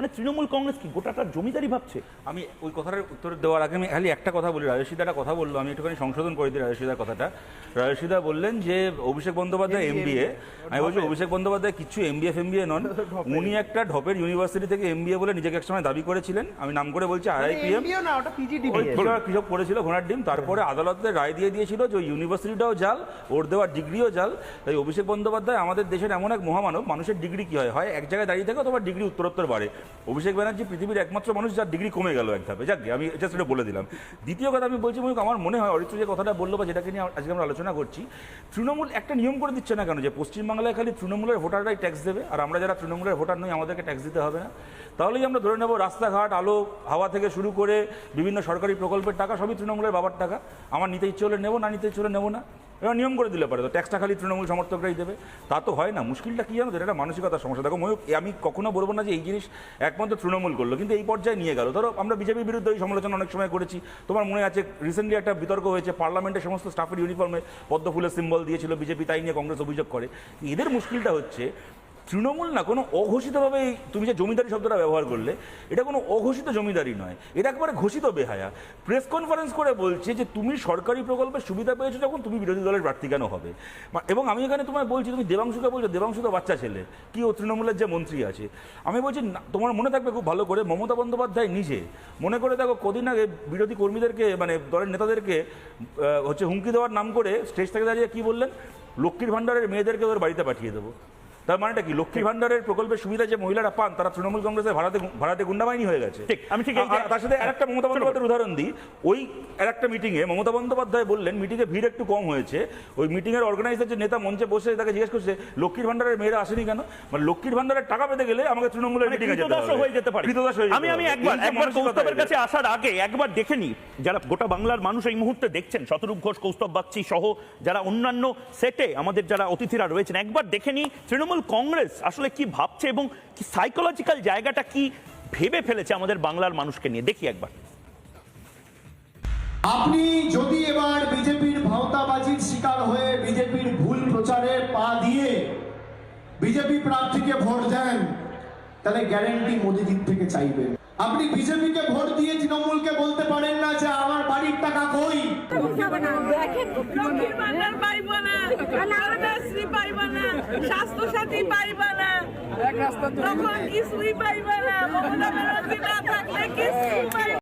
মানে তৃণমূল কংগ্রেস কি? গোটাটা জমিদারি ভাবছে? আমি ওই কথাটার উত্তর দেওয়ার আগে আমি খালি একটা কথা বলি। রাজস্বীদা একটা কথা বলল আমি একটুখানি সংশোধন করে দিই রাজস্বীদার কথাটা। রাজস্বীদা বললেন যে অভিষেক বন্দ্যোপাধ্যায় এমবিএ আমি বলছি অভিষেক বন্দ্যোপাধ্যায় কিছু এমবিএ ফেমবিএ নন। উনি একটা ঢপের ইউনিভার্সিটি থেকে এমবিএ বলে নিজেকে একসময় দাবি করেছিলেন। আমি নাম করে বলছি আইআইপিএম MBA না ওটা ওই পিজিডিবি কৃষক কৃষক করেছিল ঘোড়ার ডিম। তারপরে আদালতে রায় দিয়ে দিয়েছিল যে ইউনিভার্সিটিটাও জাল ওর দেওয়ার ডিগ্রিও জাল। তাই অভিষেক বন্দ্যোপাধ্যায় আমাদের দেশের এমন এক মহামানব মানুষের ডিগ্রি কি হয়? হয় এক জায়গায় দাঁড়িয়ে থাকে অথবা ডিগ্রি উত্তরোত্তর বাড়ে। অভিষেক ব্যানার্জি পৃথিবীর একমাত্র মানুষ যার ডিগ্রি কমে গেল এক ধাপে। যাক, আমি এটা বলে দিলাম। দ্বিতীয় কথা আমি বলছি আমার মনে হয় অরিত্র যে কথাটা বলল বা যেটাকে নিয়ে আজকে আমরা আলোচনা করছি, তৃণমূল একটা নিয়ম করে দিচ্ছে না কেন? যে পশ্চিমবাংলায় খালি তৃণমূলের ভোটাররাই ট্যাক্স দেবে, আর আমরা যারা তৃণমূলের ভোটার নই, আমাদেরকে ট্যাক্স দিতে হবে না। তাহলেই আমরা ধরে নেব রাস্তাঘাট, আলো, হাওয়া থেকে শুরু করে বিভিন্ন সরকারি প্রকল্পের টাকা, সবই তৃণমূলের বাবার টাকা। আমার নিতে ইচ্ছে হলে নেব, না নিতে ইচ্ছে হলে নেব না। এবার নিয়ম করে দিলে পারে। তো ট্যাক্সটা খালি তৃণমূল সমর্থকরাই দেবে। তা তো হয় না, মুশকিলটা কী জানো? এটা মানসিকতার সমস্যা। দেখো ময়ূক আমি কখনো বলব না যে এই জিনিস একমাত্র তৃণমূল করল, কিন্তু এই পর্যায়ে নিয়ে গেল। ধরো, আমরা বিজেপির বিরুদ্ধে এই সমালোচনা অনেক সময় করেছি। তোমার মনে আছে রিসেন্টলি একটা বিতর্ক হয়েছে পার্লামেন্টের সমস্ত স্টাফের ইউনিফর্মে পদ্ম ফুলের সিম্বল দিয়েছিল বিজেপি, তাই নিয়ে কংগ্রেস অভিযোগ করে। এদের মুশকিলটা হচ্ছে তৃণমূল না, কোনো অঘোষিতভাবে তুমি যে জমিদারি শব্দটা ব্যবহার করলে, এটা কোনো অঘোষিত জমিদারি নয়। এটা একবারে ঘোষিত বেহায়া। প্রেস কনফারেন্স করে বলছে যে, তুমি সরকারি প্রকল্পের সুবিধা পেয়েছ যখন তুমি বিরোধী দলের প্রার্থী কেন হবে? এবং আমি এখানে তোমায় বলছি, তুমি দেবাংশুকে বলছো, দেবাংশু তো বাচ্চা ছেলে, কি ও তৃণমূলের যে মন্ত্রী আছে। আমি বলছি তোমার মনে থাকবে খুব ভালো করে, মমতা বন্দ্যোপাধ্যায় নিজে, মনে করে দেখো কদিন আগে বিরোধী কর্মীদেরকে মানে দলের নেতাদেরকে হচ্ছে হুমকি দেওয়ার নাম করে স্টেজ থেকে দাঁড়িয়ে কী বললেন? লক্ষ্মীর ভাণ্ডারের মেয়েদেরকে ওদের বাড়িতে পাঠিয়ে দেবো। তার মানেটা কি? লক্ষ্মী ভান্ডারের প্রকল্পের সুবিধা যে মহিলারা পান তারা তৃণমূল কংগ্রেসের ভাড়াতে ভাড়াতে গুন্ডাবাহিনী হয়ে গেছে। আমি ঠিক তার সাথে আরেকটা মমতা বন্দ্যোপাধ্যায়ের উদাহরণ দিই। ওই আরেকটা মিটিংয়ে মমতা বন্দ্যোপাধ্যায় বললেন মিটিংয়ে ভিড় একটু কম হয়েছে। ওই মিটিংয়ের অর্গানাইজার যে নেতা মঞ্চে বসে তাকে জিজ্ঞেস করছে লক্ষ্মীর ভান্ডারের মেয়েরা আসেনি কেন? মানে লক্ষ্মীর ভান্ডারের টাকা পেতে গেলে আমাকে তৃণমূলের মানে মিটিংয়ে হয়ে যেতে পারে। আমি আমি একবার একবার কৌস্তবের কাছে আসার আগে একবার দেখে নি যারা গোটা বাংলার মানুষ এই মুহূর্তে দেখছেন। শতরূপ ঘোষ কৌস্তব বাগচি সহ যারা অন্যান্য সেটে আমাদের যারা অতিথিরা রয়েছেন একবার দেখে নি তৃণমূল কংগ্রেস আসলে কি ভাবছে এবং কি সাইকোলজিক্যাল জায়গাটা কি ভেবে ফেলেছে আমাদের বাংলার মানুষকে নিয়ে? দেখি একবার। আপনি যদি এবার বিজেপির ভাওতাবাজির শিকার হয়ে বিজেপির ভুল প্রচারে পা দিয়ে বিজেপি প্রার্থীকে ভোট দেন, তাহলে গ্যারেন্টি মোদিজির থেকে চাইবেন। আপনি বিজেপিকে ভোট দিয়ে তৃণমূলকে বলতে পারেন না যে আমার বাড়ির টাকা কই? না। না। স্বাস্থ্য সাথী পাইব না। তখন কিছুই পাইব না। মমতা ব্যানার্জি না থাকলে